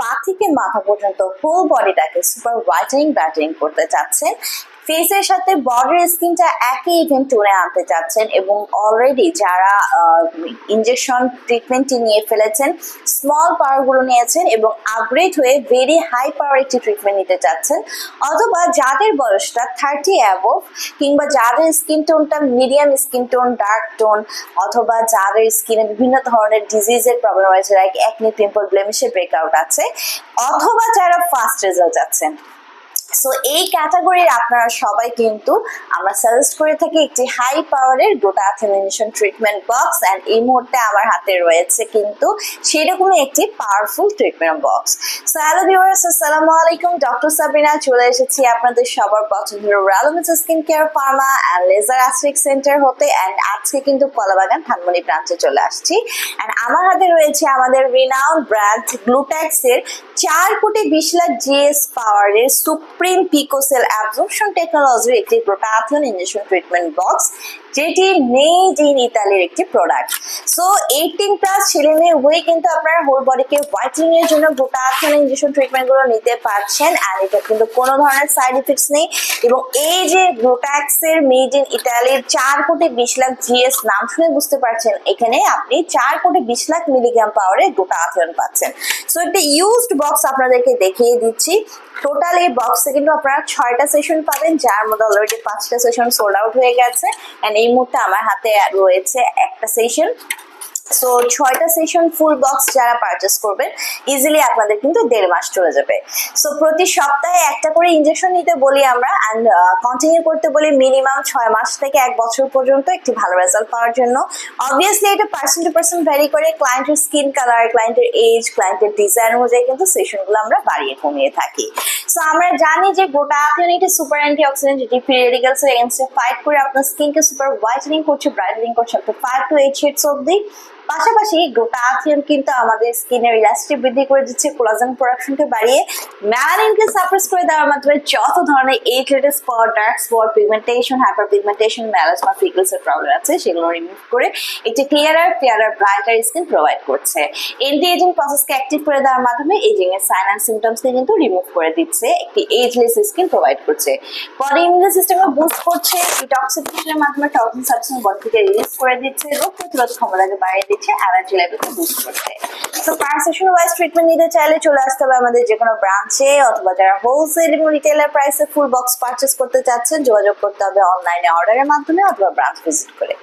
pa থেকে মাথা পর্যন্ত ফুল বডিটাকে সুপার হোয়াইটেনিং ব্যাটারিং করতে চাচ্ছেন। ফেসের সাথে বডির স্কিনটা একই ইভেন্ট টোনে আনতে চাচ্ছেন এবং অলরেডি যারা ইনজেকশন ট্রিটমেন্টটি নিয়ে ফেলেছেন স্মল পাওয়ারগুলো নিয়েছেন এবং আপগ্রেড হয়ে ভেরি হাই পাওয়ার একটি ট্রিটমেন্ট নিতে চাচ্ছেন। অথবা যাদের বয়সটা থার্টি অ্যাবভ কিংবা যাদের skin টোনটা medium skin tone dark tone অথবা যাদের স্কিনে বিভিন্ন ধরনের ডিজিজের প্রবলেম রয়েছে লাইক একনি পিম্পল ব্লেমিশের ব্রেকআউট আছে অথবা যারা ফার্স্ট রেজাল্ট যাচ্ছেন সো এই ক্যাটাগরির আপনারা সবাই কিন্তু আমরা সাজেস্ট করে থাকি একটি হাই পাওয়ারের গোটা গ্লুটাথিনেশন ট্রিটমেন্ট বক্স অ্যান্ড এই মুহূর্তে আমার হাতে রয়েছে কিন্তু সেরকমই একটি powerful treatment box so hello viewers আসসালামু আলাইকুম। ডক্টর সাবিনা চলে এসেছি আপনাদের সবার পছন্দের রালোমিস skin care pharma and laser aesthetic centre হতে অ্যান্ড আজকে কিন্তু কলাবাগান ধানমনি ব্রাঞ্চে চলে আসছি। অ্যান্ড আমার হাতে রয়েছে আমাদের রিনাউন্ড ব্র্যান্ড গ্লুট্যাক্সের চার কোটি বিশ লাখ জিএস পাওয়ারের সুপ্রিম পিকোসেল অ্যাবজর্পশন টেকনোলজির একটি গ্লুটাথিয়ন ইঞ্জেকশন ট্রিটমেন্ট বক্স যেটি মেড ইন ইতালির একটি প্রোডাক্ট সো এইটিন প্লাস ছেলে মেয়ে উভয়ই কিন্তু আপনারা হোল বডিকে হোয়াইটেনিং এর জন্য গোটা গ্লুটাথিয়ন ইঞ্জেকশন ট্রিটমেন্টগুলো নিতে পারছেন অ্যান্ড এটা কিন্তু কোনো ধরনের সাইড ইফেক্টস নেই। এবং এই যে গ্লুটাক্সের মেড ইন ইতালির চার কোটি বিশ লাখ জিএস নাম শুনে বুঝতে পারছেন, এখানে আপনি চার কোটি বিশ লাখ মিলিগ্রাম পাওয়ারে গোটা গ্লুটাথিয়ন পাচ্ছেন। সো একটা ইউজড বক্স আপনাদেরকে দেখিয়ে দিচ্ছি। টোটাল এই বক্সে কিন্তু আপনারা ছয়টা সেশন পাবেন, যার মধ্যে অলরেডি পাঁচটা সেশন সোল্ড আউট হয়ে গেছে। অ্যান্ড এই মুহূর্তে আমার হাতে রয়েছে একটা সেশন সো ছয়টা সেশন ফুল বক্স যারা পারচেস করবেন ইজিলি আপনাদের কিন্তু দেড় মাস চলে যাবে। সো প্রতি সপ্তাহে একটা করে ইনজেকশন নিতে বলি আমরা অ্যান্ড কন্টিনিউ করতে বলি মিনিমাম ছয় মাস থেকে এক বছর পর্যন্ত একটি ভালো রেজাল্ট পাওয়ার জন্য। অবভিয়াসলি এটা পার্সন টু পার্সন ভ্যারি করে ক্লায়েন্টের স্কিন কালার ক্লায়েন্টের এজ ক্লায়েন্টের ডিজাইন অনুযায়ী কিন্তু সেশনগুলো আমরা বাড়িয়ে কমিয়ে থাকি। সো আমরা জানি যে গোটা একটি সুপার অ্যান্টি অক্সিডেন্ট যেটি ফ্রি রেডিকালস এর এগেনস্টে ফাইট করে, আপনার স্কিনকে সুপার হোয়াইটেনিং করছে ব্রাইটেনিং করছে up five to eight shades অব্দি পাশাপাশি গ্লুটাথিয়ন কিন্তু আমাদের স্কিনের ইলাস্টিক বৃদ্ধি করে দিচ্ছে কোলাজেন প্রোডাকশনকে বাড়িয়ে। ম্যালানিনকে সাপ্রেস করে দেওয়ার মাধ্যমে যত ধরনের এইট লেটের spot dark spot pigmentation hyper pigmentation freckles এর প্রবলেম আছে, সেগুলো রিমুভ করে একটি clearer clearer brighter skin provide করছে। এন্টি এজিং প্রসেসকে অ্যাক্টিভ করে দেওয়ার মাধ্যমে এজিং এর সাইন অ্যান্ড সিমটমসকে কিন্তু রিমুভ করে দিচ্ছে, একটি এজলেস স্কিন প্রোভাইড করছে। বডি ইমিউন সিস্টেমকে বুস্ট করছে ডিটক্সিফিকেশনের মাধ্যমে টক্সিন সাবস্টেন্স বডি থেকে রিলিজ করে দিচ্ছে, রোগ প্রতিরোধ ক্ষমতাকে বাড়িয়ে দিচ্ছে। অ্যালার্জি লেভেলকে বুস্ট করতে so per session wise treatment নিতে চাইলে চলে আসতে হবে আমাদের যে কোনো ব্রাঞ্চে অথবা যারা হোলসেল এবং রিটেলার প্রাইসে ফুল বক্স পারচেস করতে চাচ্ছেন, যোগাযোগ করতে হবে অনলাইনে অর্ডারের মাধ্যমে অথবা ব্রাঞ্চ ভিজিট করে।